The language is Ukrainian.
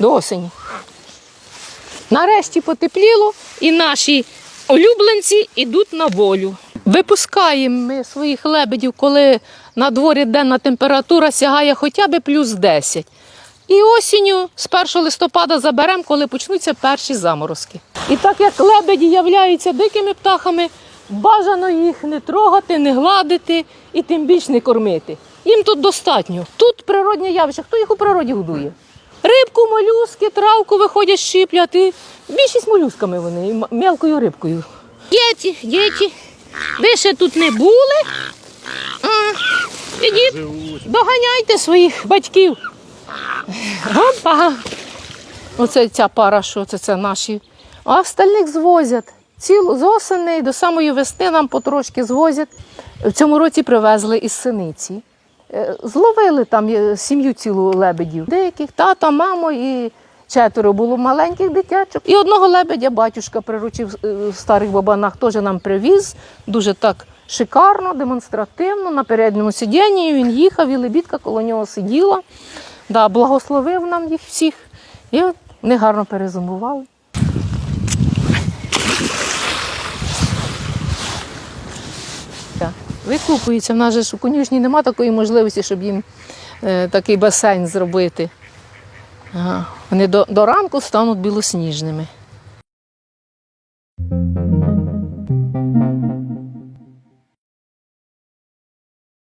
до осені. Нарешті потепліло, і наші улюбленці йдуть на волю. Випускаємо ми своїх лебедів, коли на дворі денна температура сягає хоча б плюс 10. І осінню з 1 листопада заберемо, коли почнуться перші заморозки. І так як лебеді являються дикими птахами, бажано їх не трогати, не гладити і тим більш не кормити. Їм тут достатньо. Тут природне явище. Хто їх у природі годує? Рибку, молюски, травку виходять щіпляти. Більшість молюсками вони, мелкою рибкою. Діти, діти, ви ще тут не були? Ідіть, доганяйте своїх батьків. Опа. Оце ця пара, що це, це наші. А остальних звозять. Цілу з осени до самої весни нам потрошки звозять. В цьому році привезли із синиці. Е, Зловили там е, сім'ю цілу лебедів. Деяких тата, мамо і четверо було маленьких дитячок. І одного лебедя батюшка приручив е, в старих бабанах, теж нам привіз. Дуже так шикарно, демонстративно. На передньому сидінні він їхав, і лебідка коло нього сиділа. Да, благословив нам їх всіх. І вони гарно перезимували. викупуються. В нас же ж у конюшні немає такої можливості, щоб їм е, такий басейн зробити. Ага. Вони до, до ранку стануть білосніжними.